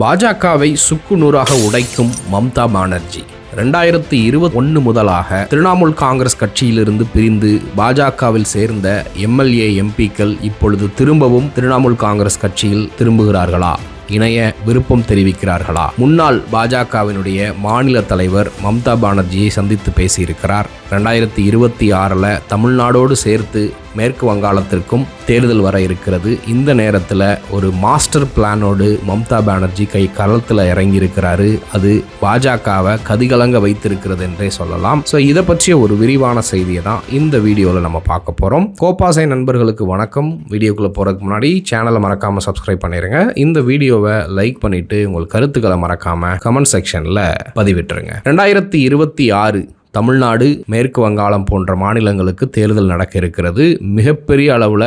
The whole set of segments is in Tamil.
பாஜகவை சுக்கு நூறாக உடைக்கும் மம்தா பானர்ஜி. ரெண்டாயிரத்தி இருபத்தி ஒன்று முதலாக திரிணாமுல் காங்கிரஸ் கட்சியிலிருந்து பிரிந்து பாஜகவில் சேர்ந்த எம்எல்ஏ எம்பிக்கள் இப்பொழுது திரும்பவும் திரிணாமுல் காங்கிரஸ் கட்சியில் திரும்புகிறார்களா? இணைய விருப்பம் தெரிவிக்கிறார்களா? முன்னாள் பாஜகவினுடைய மாநில தலைவர் மம்தா பானர்ஜியை சந்தித்து பேசியிருக்கிறார். ரெண்டாயிரத்தி இருபத்தி ஆறில் தமிழ்நாடோடு சேர்த்து மேற்கு வங்காளத்திற்கும் தேர்தல் வர இருக்கிறது. இந்த நேரத்தில் ஒரு மாஸ்டர் பிளானோடு மம்தா பானர்ஜி கை களத்தில் இறங்கியிருக்கிறாரு. அது பாஜகவை கதிகலங்க வைத்திருக்கிறது என்றே சொல்லலாம். ஸோ இதை பற்றிய ஒரு விரிவான செய்தியை தான் இந்த வீடியோவில் நம்ம பார்க்க போகிறோம் கோபாசை நண்பர்களுக்கு வணக்கம். வீடியோக்குள்ளே போகிறதுக்கு முன்னாடி சேனலை மறக்காமல் சப்ஸ்கிரைப் பண்ணிடுங்க இந்த வீடியோவை லைக் பண்ணிவிட்டு உங்கள் கருத்துக்களை மறக்காமல் கமெண்ட் செக்ஷனில் பதிவிட்டுருங்க. ரெண்டாயிரத்தி இருபத்தி ஆறு தமிழ்நாடு மேற்கு வங்காளம் போன்ற மாநிலங்களுக்கு தேர்தல் நடக்க இருக்கிறது. மிகப்பெரிய அளவில்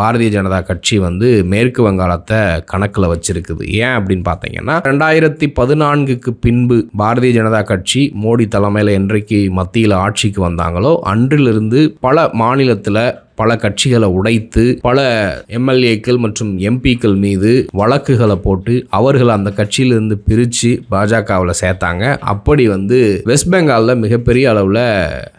பாரதிய ஜனதா கட்சி வந்து மேற்கு வங்காளத்தை கணக்கில் வச்சிருக்குது. ஏன் அப்படின்னு பார்த்தீங்கன்னா ரெண்டாயிரத்தி பதினான்குக்கு பின்பு பாரதிய ஜனதா கட்சி மோடி தலைமையில் என்றைக்கு மத்தியில் ஆட்சிக்கு வந்தாங்களோ அன்றிலிருந்து பல மாநிலத்தில் பல கட்சிகளை உடைத்து பல எம்எல்ஏக்கள் மற்றும் எம்பிக்கள் மீது வழக்குகளை போட்டு அவர்களை அந்த கட்சியிலிருந்து பிரித்து பாஜகவில் சேர்த்தாங்க. அப்படி வந்து வெஸ்ட் பெங்காலில் மிகப்பெரிய அளவில்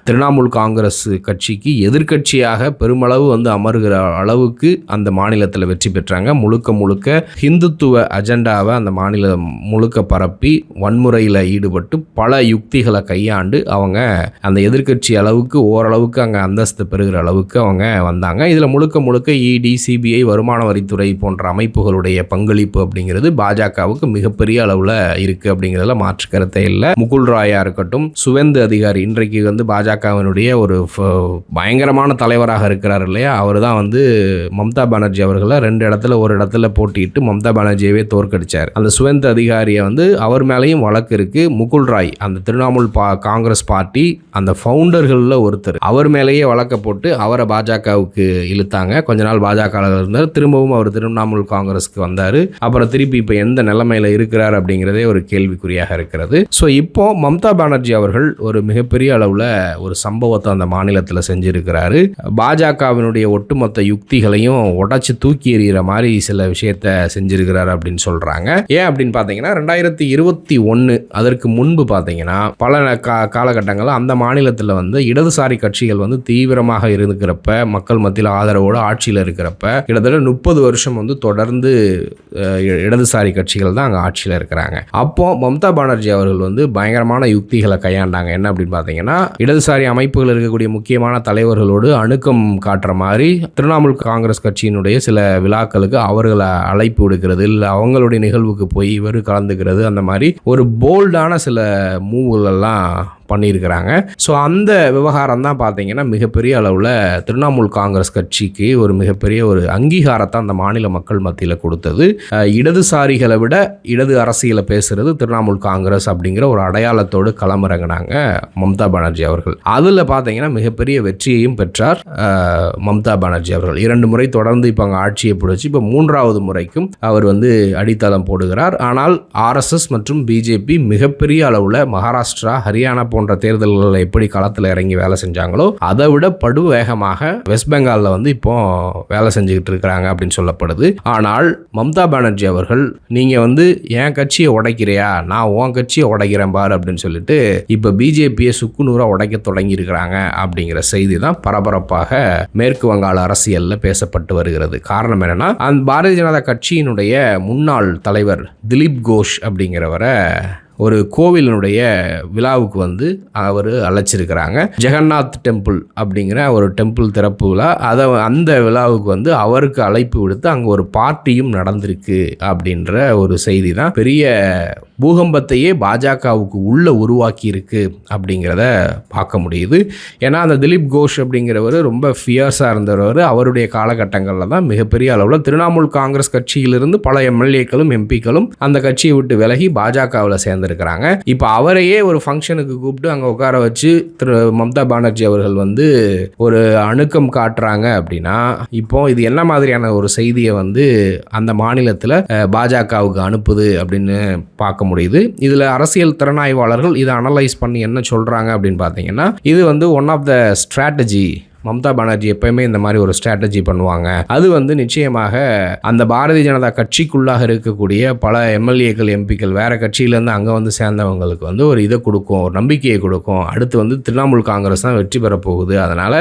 திரிணாமுல் காங்கிரஸ் கட்சிக்கு எதிர்க்கட்சியாக பெருமளவு வந்து அமர்கிற அளவுக்கு அந்த மாநிலத்தில் வெற்றி பெற்றாங்க. முழுக்க முழுக்க ஹிந்துத்துவ அஜெண்டாவை அந்த மாநிலம் முழுக்க பரப்பி வன்முறையில் ஈடுபட்டு பல யுக்திகளை கையாண்டு அவங்க அந்த எதிர்க்கட்சி அளவுக்கு ஓரளவுக்கு அங்கே அந்தஸ்து பெறுகிற அளவுக்கு அவங்க வந்தாங்க. இதில் முழுக்க முழுக்க இடி சிபிஐ வருமான வரித்துறை போன்ற அமைப்புகளுடைய பங்களிப்பு அப்படிங்கிறது பாஜகவுக்கு மிகப்பெரிய அளவில் இருக்குது அப்படிங்கிறதுல மாற்று கருத்தை இல்லை. முகுல் ராயா இருக்கட்டும் சுவேந்து அதிகாரி இன்றைக்கு வந்து பாஜகவினுடைய ஒரு பயங்கரமான தலைவராக இருக்கிறார் இல்லையா? அவர் தான் வந்து மம்தா பானர்ஜி அவர்களை ரெண்டு இடத்துல ஒரு இடத்துல போட்டியிட்டு மம்தா பானர்ஜியவே தோற்கடிச்சார். அந்த சுவேந்து அதிகாரியை வந்து அவர் மேலேயும் வழக்கு இருக்குது முகுல் ராய் அந்த திரிணாமுல் பா காங்கிரஸ் பார்ட்டி அந்த ஃபவுண்டர்களில் ஒருத்தர். அவர் மேலேயே வழக்க போட்டு அவரை பாஜகவுக்கு இழுத்தாங்க. கொஞ்ச நாள் பாஜக இருந்தார். திரும்பவும் அவர் திரிணாமுல் காங்கிரஸ்க்கு வந்தார். அப்புறம் திருப்பி இப்போ எந்த நிலைமையில் இருக்கிறார் அப்படிங்கிறதே ஒரு கேள்விக்குறியாக இருக்கிறது. ஸோ இப்போ மம்தா பானர்ஜி அவர்கள் ஒரு மிகப்பெரிய அளவில் ஒரு சம்பவத்தை அந்த மாநிலத்தில் செஞ்சுருக்கிறாரு. பாஜகவினுடைய ஒட்டுமொத்த யுக்திகளையும் உடச்சி தூக்கி எறிகிற மாதிரி சில விஷயத்த செஞ்சிருக்கிறாரு அப்படின்னு சொல்கிறாங்க ஏன் அப்படின்னு பார்த்தீங்கன்னா ரெண்டாயிரத்தி இருபத்தி ஒன்று அதற்கு முன்பு பார்த்தீங்கன்னா பல கா காலகட்டங்களில் அந்த மாநிலத்தில் வந்து இடதுசாரி கட்சிகள் வந்து தீவிரமாக இருக்கிறப்ப மக்கள் மத்தியில் ஆதரவோடு ஆட்சியில் இருக்கிறப்ப கிட்டத்தட்ட முப்பது வருஷம் வந்து தொடர்ந்து இ- இடதுசாரி கட்சிகள் தான் அங்கே ஆட்சியில் இருக்கிறாங்க. அப்போ மம்தா பானர்ஜி அவர்கள் வந்து பயங்கரமான யுக்திகளை கையாண்டாங்க. என்ன அப்படின்னு பார்த்தீங்கன்னா இடதுசாரி அமைப்புகள் இருக்கக்கூடிய முக்கியமான தலைவர்களோடு அணுக்கம் காட்டுற மாதிரி திரிணாமுல் காங்கிரஸ் கட்சியினுடைய சில விழாக்களுக்கு அவர்களை அழைப்பு விடுக்கிறது இல்லை அவங்களுடைய நிகழ்வுக்கு போய் இவர் கலந்துக்கிறது அந்த மாதிரி ஒரு போல்டான சில மூவுகளெல்லாம் பண்ணியிருக்கிறாங்க. ஸோ அந்த விவகாரம் தான் பார்த்தீங்கன்னா மிகப்பெரிய அளவில் திரிணாமுல் காங்கிரஸ் கட்சிக்கு ஒரு மிகப்பெரிய ஒரு அங்கீகாரத்தை அந்த மாநில மக்கள் மத்தியில் கொடுத்தது. இடதுசாரிகளை விட இடது அரசியலை பேசுகிறது திரிணாமுல் காங்கிரஸ் அப்படிங்கிற ஒரு அடையாளத்தோடு களமிறங்கினாங்க மம்தா பானர்ஜி அவர்கள். அதில் பார்த்தீங்கன்னா மிகப்பெரிய வெற்றியையும் பெற்றார் மம்தா பானர்ஜி அவர்கள். இரண்டு முறை தொடர்ந்து இப்போ அங்கே ஆட்சியை பிடிச்சி இப்போ மூன்றாவது முறைக்கும் அவர் வந்து அடித்தளம் போடுகிறார். ஆனால் ஆர்எஸ்எஸ் மற்றும் பிஜேபி மிகப்பெரிய அளவில் மகாராஷ்டிரா ஹரியானா போன்ற தேர்தல்களில் எப்படி களத்தில் இறங்கி வேலை செஞ்சாங்களோ அதை விட படு வேகமாக வெஸ்ட் பெங்காலில் வந்து இப்போ வேலை செஞ்சுக்கிட்டு இருக்கிறாங்க அப்படின்னு சொல்லப்படுது. ஆனால் மம்தா பானர்ஜி அவர்கள் நீங்கள் வந்து என் கட்சியை உடைக்கிறியா? நான் உன் கட்சியை உடைக்கிறேன் பாரு அப்படின்னு சொல்லிட்டு இப்போ பிஜேபியை சுக்குநூறாக உடைக்க தொடங்கி இருக்கிறாங்க அப்படிங்கிற செய்தி தான் பரபரப்பாக மேற்கு வங்காள அரசியலில் பேசப்பட்டு வருகிறது. காரணம் என்னன்னா அந்த பாரதிய ஜனதா கட்சியினுடைய முன்னாள் தலைவர் திலீப் கோஷ் அப்படிங்கிறவரை ஒரு கோவிலினுடைய விழாவுக்கு வந்து அவர் அழைச்சிருக்கிறாங்க. ஜெகநாத் டெம்பிள் அப்படிங்கிற ஒரு டெம்பிள் திறப்பு விழா. அதை அந்த விழாவுக்கு வந்து அவருக்கு அழைப்பு விடுத்து அங்கே ஒரு பார்ட்டியும் நடந்திருக்கு அப்படின்ற ஒரு செய்தி தான் பெரிய பூகம்பத்தையே பாஜகவுக்கு உள்ளே உருவாக்கி இருக்கு அப்படிங்கிறத பார்க்க முடியுது. ஏன்னா அந்த திலீப் கோஷ் அப்படிங்கிறவர் ரொம்ப ஃபியர்ஸாக இருந்தவர். அவருடைய காலகட்டங்களில் தான் மிகப்பெரிய அளவில் திரிணாமுல் காங்கிரஸ் கட்சியிலிருந்து பல எம்எல்ஏக்களும் எம்பிக்களும் அந்த கட்சியை விட்டு விலகி பாஜகவில் சேர்ந்திருக்கிறாங்க இப்போ அவரையே ஒரு ஃபங்க்ஷனுக்கு கூப்பிட்டு அங்கே உட்கார வச்சு திரு மம்தா பானர்ஜி அவர்கள் வந்து ஒரு அணுக்கம் காட்டுறாங்க அப்படின்னா இப்போ இது என்ன மாதிரியான ஒரு செய்தியை வந்து அந்த மாநிலத்தில் பாஜகவுக்கு அனுப்புது அப்படின்னு பார்க்க முடியுது. இதில் அரசியல் திறனாய்வாளர்கள் இதை அனலைஸ் பண்ணி என்ன சொல்கிறாங்க அப்படின்னு பார்த்தீங்கன்னா இது வந்து one of the strategy Mamata Banerjee எப்பயுமே இந்த மாதிரி ஒரு ஸ்ட்ராட்டஜி பண்ணுவாங்க. அது வந்து நிச்சயமாக அந்த பாரதிய ஜனதா கட்சிக்குள்ளாக இருக்கக்கூடிய பல எம்எல்ஏக்கள் எம்பிக்கள் வேற கட்சியிலேருந்து அங்கே வந்து சேர்ந்தவங்களுக்கு வந்து ஒரு இதை கொடுக்கும் ஒரு நம்பிக்கையை கொடுக்கும். அடுத்து வந்து திரிணாமுல் காங்கிரஸ் தான் வெற்றி பெற போகுது. அதனால்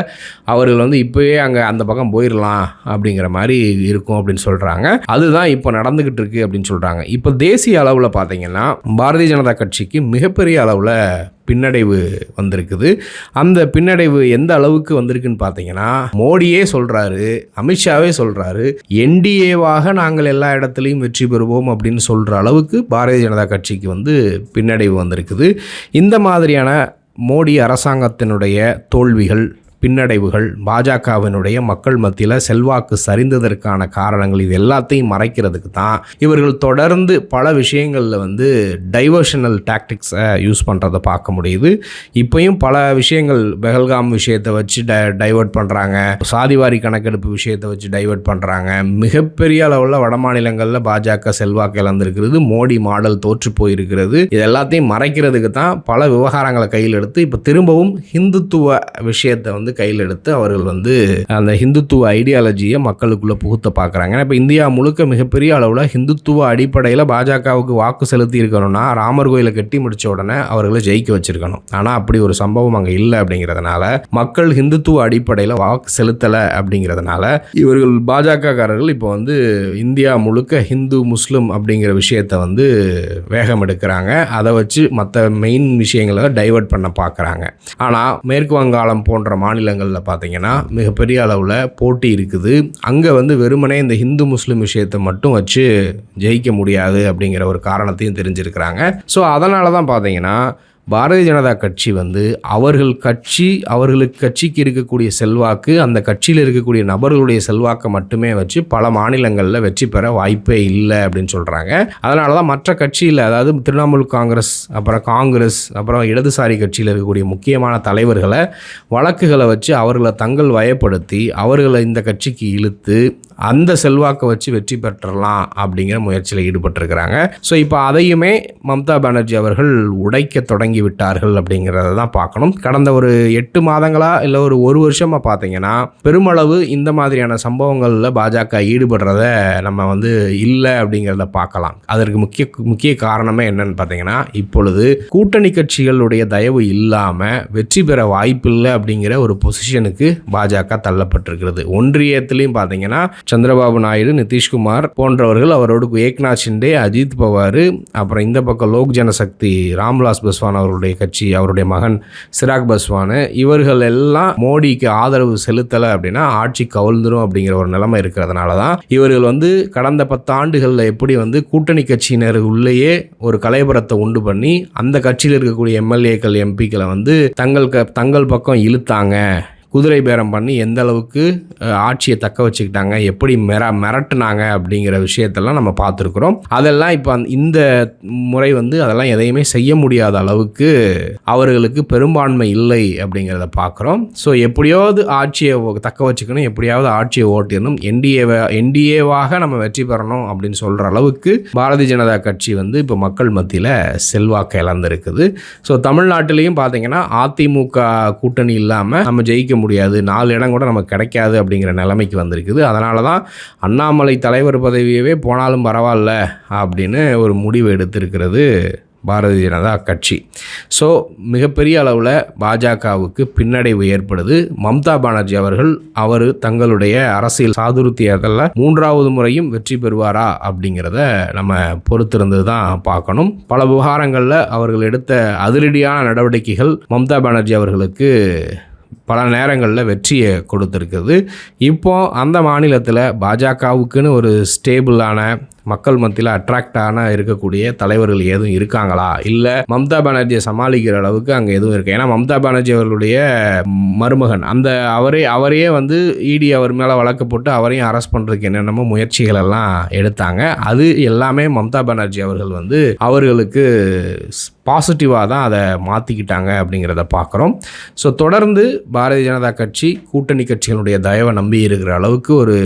அவர்கள் வந்து இப்போயே அங்கே அந்த பக்கம் போயிடலாம் அப்படிங்கிற மாதிரி இருக்கும் அப்படின்னு சொல்கிறாங்க அதுதான் இப்போ நடந்துக்கிட்டு இருக்கு அப்படின்னு சொல்கிறாங்க இப்போ தேசிய அளவில் பார்த்தீங்கன்னா பாரதிய ஜனதா கட்சிக்கு மிகப்பெரிய அளவில் பின்னடைவு வந்திருக்குது. அந்த பின்னடைவு எந்த அளவுக்கு வந்திருக்குன்னு பார்த்தீங்கன்னா மோடியே சொல்கிறாரு அமித்ஷாவே சொல்கிறாரு என்டிஏவாக நாங்கள் எல்லா இடத்துலையும் வெற்றி பெறுவோம் அப்படின்னு சொல்கிற அளவுக்கு பாரதிய ஜனதா கட்சிக்கு வந்து பின்னடைவு வந்திருக்குது. இந்த மாதிரியான மோடி அரசாங்கத்தினுடைய தோல்விகள் பின்னடைவுகள் பாஜகவினுடைய மக்கள் மத்தியில் செல்வாக்கு சரிந்ததற்கான காரணங்கள் இது எல்லாத்தையும் மறைக்கிறதுக்கு தான் இவர்கள் தொடர்ந்து பல விஷயங்களில் வந்து டைவர்ஷனல் டாக்டிக்ஸை யூஸ் பண்ணுறதை பார்க்க முடியுது. இப்போயும் பல விஷயங்கள் பெஹல்காம் விஷயத்தை வச்சு ட டைவர்ட் பண்ணுறாங்க சாதிவாரி கணக்கெடுப்பு விஷயத்தை வச்சு டைவர்ட் பண்ணுறாங்க மிகப்பெரிய அளவில் வட மாநிலங்களில் பாஜக செல்வாக்கு இழந்திருக்கிறது. மோடி மாடல் தோற்று போயிருக்கிறது. இது எல்லாத்தையும் மறைக்கிறதுக்கு தான் பல விவகாரங்களை கையில் எடுத்து இப்போ திரும்பவும் ஹிந்துத்துவ விஷயத்தை வந்து கையில் எடுத்து அவர்கள் வந்து அந்த ஹிந்துத்துவ ஐடியாலஜியை மக்களுக்குள்ளே புகுத்த பார்க்குறாங்க. ஏன்னா இப்போ இந்தியா முழுக்க மிகப்பெரிய அளவில் ஹிந்துத்துவ அடிப்படையில் பாஜகவுக்கு வாக்கு செலுத்தி இருக்கணும்னா ராமர் கோயிலை கட்டி முடித்த உடனே அவர்களை ஜெயிக்க வச்சிருக்கணும். ஆனால் அப்படி ஒரு சம்பவம் அங்கே இல்லை அப்படிங்கிறதுனால மக்கள் ஹிந்துத்துவ அடிப்படையில் வாக்கு செலுத்தலை அப்படிங்கிறதுனால இவர்கள் பாஜகக்காரர்கள் இப்போ வந்து இந்தியா முழுக்க ஹிந்து முஸ்லீம் அப்படிங்கிற விஷயத்தை வந்து வேகம் எடுக்கிறாங்க. அதை வச்சு மற்ற மெயின் விஷயங்களை டைவர்ட் பண்ண பார்க்குறாங்க. ஆனால் மேற்கு வங்காளம் போன்ற மாநிலங்களில் பார்த்தீங்கன்னா மிகப்பெரிய அளவில் போட்டி இருக்குது. அங்கே வந்து வெறுமனே இந்த ஹிந்து முஸ்லீம் விஷயத்தை மட்டும் வச்சு ஜெயிக்க முடியாது அப்படிங்கிற ஒரு காரணத்தையும் தெரிஞ்சிருக்கிறாங்க. ஸோ அதனால தான் பார்த்தீங்கன்னா பாரதிய ஜனதா கட்சி வந்து அவர்கள் கட்சி அவர்களுக்கு கட்சிக்கு இருக்கக்கூடிய செல்வாக்கு அந்த கட்சியில் இருக்கக்கூடிய நபர்களுடைய செல்வாக்கை மட்டுமே வச்சு பல மாநிலங்களில் வெற்றி பெற வாய்ப்பே இல்லை அப்படின்னு சொல்கிறாங்க அதனால தான் மற்ற கட்சியில் அதாவது திரிணாமுல் காங்கிரஸ் அப்புறம் காங்கிரஸ் அப்புறம் இடதுசாரி கட்சியில் இருக்கக்கூடிய முக்கியமான தலைவர்களை வழக்குகளை வச்சு அவர்களை தங்கள் வயப்படுத்தி அவர்களை இந்த கட்சிக்கு இழுத்து அந்த செல்வாக்கை வச்சு வெற்றி பெற்றலாம் அப்படிங்கிற முயற்சியில் ஈடுபட்டிருக்கிறாங்க. ஸோ இப்போ அதையுமே மம்தா பானர்ஜி அவர்கள் உடைக்க தொடங்கி விட்டார்கள் அப்படிங்கிறத தான் பார்க்கணும். கடந்த ஒரு எட்டு மாதங்களாக இல்லை ஒரு ஒரு வருஷமாக பார்த்தீங்கன்னா பெருமளவு இந்த மாதிரியான சம்பவங்களில் பாஜக ஈடுபடுறத நம்ம வந்து இல்லை அப்படிங்கிறத பார்க்கலாம். அதற்கு முக்கிய முக்கிய காரணமே என்னன்னு பார்த்தீங்கன்னா இப்பொழுது கூட்டணி கட்சிகளுடைய தயவு இல்லாமல் வெற்றி பெற வாய்ப்பில்லை அப்படிங்கிற ஒரு பொசிஷனுக்கு பாஜக தள்ளப்பட்டிருக்கிறது. ஒன்றியத்திலையும் பார்த்தீங்கன்னா சந்திரபாபு நாயுடு நிதிஷ்குமார் போன்றவர்கள் அவரோடு ஏக்நாத் ஷிண்டே அஜித் பவார் அப்புறம் இந்த பக்கம் லோக் ஜனசக்தி ராம்விலாஸ் பஸ்வான் அவருடைய கட்சி அவருடைய மகன் சிராக் பஸ்வான். இவர்கள் எல்லாம் மோடிக்கு ஆதரவு செலுத்தலை அப்படின்னா ஆட்சி கவிழ்ந்துடும் அப்படிங்கிற ஒரு நிலைமை இருக்கிறதுனால தான் இவர்கள் வந்து கடந்த பத்தாண்டுகளில் எப்படி வந்து கூட்டணி கட்சியினர் உள்ளேயே ஒரு கலைபுரத்தை உண்டு பண்ணி அந்த கட்சியில் இருக்கக்கூடிய எம்எல்ஏக்கள் எம்பிக்களை வந்து தங்கள் க தங்கள் பக்கம் இழுத்தாங்க. குதிரை பேரம் பண்ணி எந்த அளவுக்கு ஆட்சியை தக்க வச்சுக்கிட்டாங்க எப்படி மிர மிரட்டினாங்க அப்படிங்கிற விஷயத்தெல்லாம் நம்ம பார்த்துருக்குறோம். அதெல்லாம் இப்போ அந்த இந்த முறை வந்து அதெல்லாம் எதையுமே செய்ய முடியாத அளவுக்கு அவர்களுக்கு பெரும்பான்மை இல்லை அப்படிங்கிறத பார்க்குறோம். ஸோ எப்படியாவது ஆட்சியை தக்க வச்சுக்கணும் எப்படியாவது ஆட்சியை ஓட்டிடணும். என்டிஏவை என்டிஏவாக நம்ம வெற்றி பெறணும் அப்படின்னு சொல்கிற அளவுக்கு பாரதிய ஜனதா கட்சி வந்து இப்போ மக்கள் மத்தியில் செல்வாக்கு இழந்திருக்குது. ஸோ தமிழ்நாட்டிலையும் பார்த்தீங்கன்னா அதிமுக கூட்டணி இல்லாமல் நம்ம ஜெயிக்க முடியாது. நாலு இடம் கூட நமக்கு கிடைக்காது அப்படிங்கிற நிலைமைக்கு வந்திருக்குது. அதனால தான் அண்ணாமலை தலைவர் பதவியவே போனாலும் பரவாயில்ல அப்படின்னு ஒரு முடிவு எடுத்திருக்கிறது பாரதிய ஜனதா கட்சி. ஸோ மிகப்பெரிய அளவில் பாஜகவுக்கு பின்னடைவு ஏற்படுது. மம்தா பானர்ஜி அவர்கள் அவர் தங்களுடைய அரசியல் சாதுருத்தியத்தில் மூன்றாவது முறையும் வெற்றி பெறுவாரா அப்படிங்கிறத நம்ம பொறுத்திருந்து தான் பார்க்கணும். பல விவகாரங்களில் அவர்கள் எடுத்த அதிரடியான நடவடிக்கைகள் மம்தா பானர்ஜி அவர்களுக்கு பல நேரங்களில் வெற்றியை கொடுத்துருக்குது இப்போது அந்த மாநிலத்தில் பாஜகவுக்குன்னு ஒரு ஸ்டேபிளான மக்கள் மத்தியில் அட்ராக்டான இருக்கக்கூடிய தலைவர்கள் எதுவும் இருக்காங்களா? இல்லை மம்தா பானர்ஜியை சமாளிக்கிற அளவுக்கு அங்கே எதுவும் இருக்கு? ஏன்னா மம்தா பானர்ஜி அவர்களுடைய மருமகன். அந்த அவரே அவரையே வந்து இடி அவர் மேலே வழக்கு போட்டு அவரையும் அரெஸ்ட் பண்ணுறதுக்கு என்னென்னமோ முயற்சிகள் எல்லாம் எடுத்தாங்க. அது எல்லாமே மம்தா பானர்ஜி அவர்கள் வந்து அவர்களுக்கு பாசிட்டிவாக தான் அதை மாற்றிக்கிட்டாங்க அப்படிங்கிறத பார்க்குறோம் ஸோ தொடர்ந்து பாரதிய ஜனதா கட்சி கூட்டணி கட்சிகளுடைய தயவை நம்பி இருக்கிற அளவுக்கு ஒரு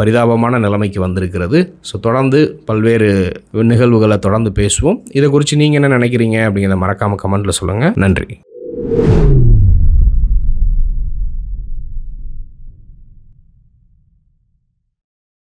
பரிதாபமான நிலைமைக்கு வந்திருக்கிறது. ஸோ தொடர்ந்து பல்வேறு நிகழ்வுகளை தொடர்ந்து பேசுவோம். இதை குறித்து நீங்கள் என்ன நினைக்கிறீங்க அப்படிங்கிறத மறக்காமல் கமெண்ட்டில் சொல்லுங்கள் நன்றி.